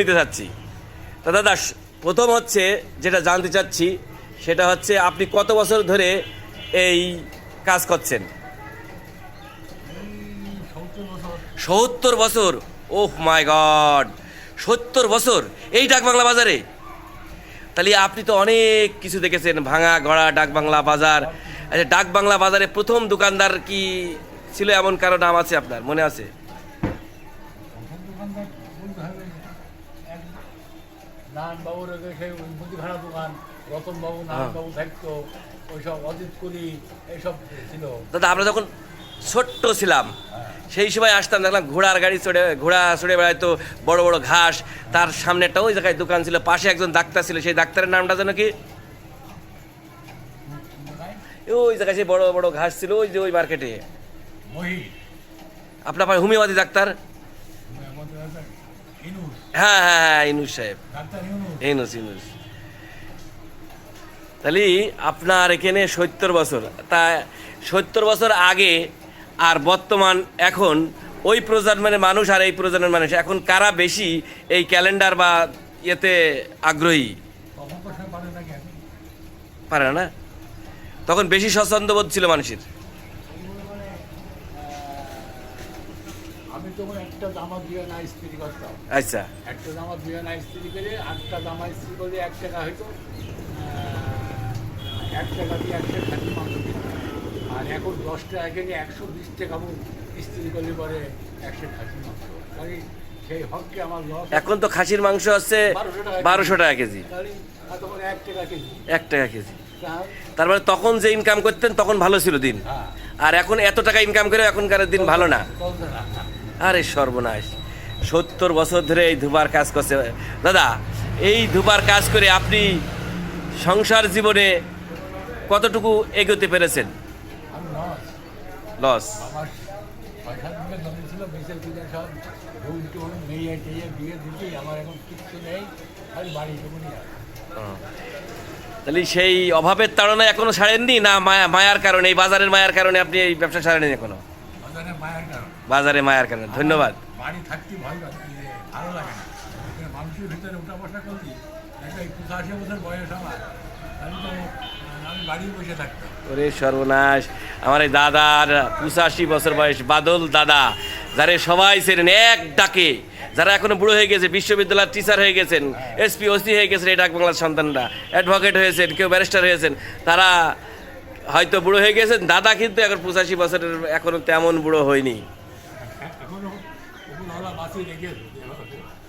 নিতে চাচ্ছি। তা দাদা, প্রথম হচ্ছে যেটা জানতে চাচ্ছি, সেটা হচ্ছে আপনি কত বছর ধরে এই কাজ করছেন? সত্তর বছর। ওহ মাই গড, সত্তর বছর। এই ডাক বাংলা বাজারে? তাহলে আপনি তো অনেক কিছু দেখেছেন, ভাঙা গড়া ডাক বাংলা বাজার। আচ্ছা ডাক বাংলা বাজারে প্রথম দোকানদার কি ছিল? এমন কারও নাম আছে আপনার? মনে আছে প্রথম দোকানদার বলতে হবে এক নারায়ণবাবুর সেই মুদিখানা দোকান রতনবাবু নারায়ণবাবু থাকতো ওইসব অজিত কলি এইসব ছিল। দাদা আমরা যখন ছোট্ট ছিলাম সেই সময় আসতাম দেখলাম ঘোড়ার গাড়ি চড়ে ঘোড়া চড়ে বেড়াইতো বড় বড় ঘাস তার সামনে একটা ওই জায়গায় দোকান ছিল পাশে একজন ডাক্তার ছিল সেই ডাক্তারের নামটা যেন কি? ওই জায়গায় সেই বড় বড় ঘাস ছিল ওই যে ওই মার্কেটে। আপনার হোমিওপ্যাথি ডাক্তার? হ্যাঁ হ্যাঁ হ্যাঁ ইনুস সাহেব। ইনুস। ইনুস তাহলে আপনার এখানে সত্তর বছর। তা সত্তর বছর আগে আর বর্তমান এখন ওই প্রজন্মের মানুষ আর এই প্রজন্মের মানুষ এখন কারা বেশি এই ক্যালেন্ডার বা ইয়েতে আগ্রহী? পারে না তখন বেশি স্বচ্ছন্দবোধ ছিল মানুষের। আমি তখন একটা জামা দিয়ে না ইস্ত্রি করতাম। আচ্ছা। একটা জামা দিয়ে না ইস্ত্রি করে আটটা জামা ইস্ত্রি করলে এক টাকা হয়তো এক টাকা দিয়ে একটা খাঁটি মাংস আর এখন দশ টাকা কিনে একশো বিশ টাকা ইস্ত্রি করলে পরে একশো খাঁটি মাংস। তাই সেই হককে আমার লস এখন তো খাসির মাংস আছে বারোশো টাকা কেজি। এক টাকা কেজি। এক টাকা কেজি। তারপরে তখন যে ইনকাম করতেন তখন ভালো ছিল দিন। হ্যাঁ। আর এখন এত টাকা ইনকাম করে এখনকার দিন ভালো না। আরে সর্বনাশ সত্তর বছর ধরে এই ধুবার কাজ করছে। দাদা এই ধুবার কাজ করে আপনি সংসার জীবনে কতটুকু এগোতে পেরেছেন? লস তাহলে সেই অভাবের তাড়নায় এখনও ছাড়েননি না মায়া মায়ার কারণে এই বাজারের মায়ার কারণে আপনি এই ব্যবসা ছাড়েননি এখনও? বাজারে মায়ের কারণ। বাজারে মায়ার কারণে। ধন্যবাদ। বাড়ি থাকতে ভয় ভালো লাগে না। মানুষের ভিতরে উঠা বসা করছি একটা পঁচাশি বছর বয়স আমার তাহলে তো আহ, আমি বাড়ি বসে থাকতাম। ওরে সর্বনাশ। আমার এই দাদার পঁচাশি বছর বয়স বাদল দাদা যারে সবাই ছিলেন এক ডাকে। যারা এখনও বুড়ো হয়ে গেছে বিশ্ববিদ্যালয়ের টিচার হয়ে গেছেন এসপি ওসি হয়ে গেছেন এই ডাক বাংলার সন্তানরা। অ্যাডভোকেট হয়েছেন কেউ ব্যারিস্টার হয়েছেন তারা হয়তো বুড়ো হয়ে গেছেন দাদা কিন্তু এখন পঁচাশি বছরের এখনও তেমন বুড়ো হয়নি। 我们 cũng nói là bác.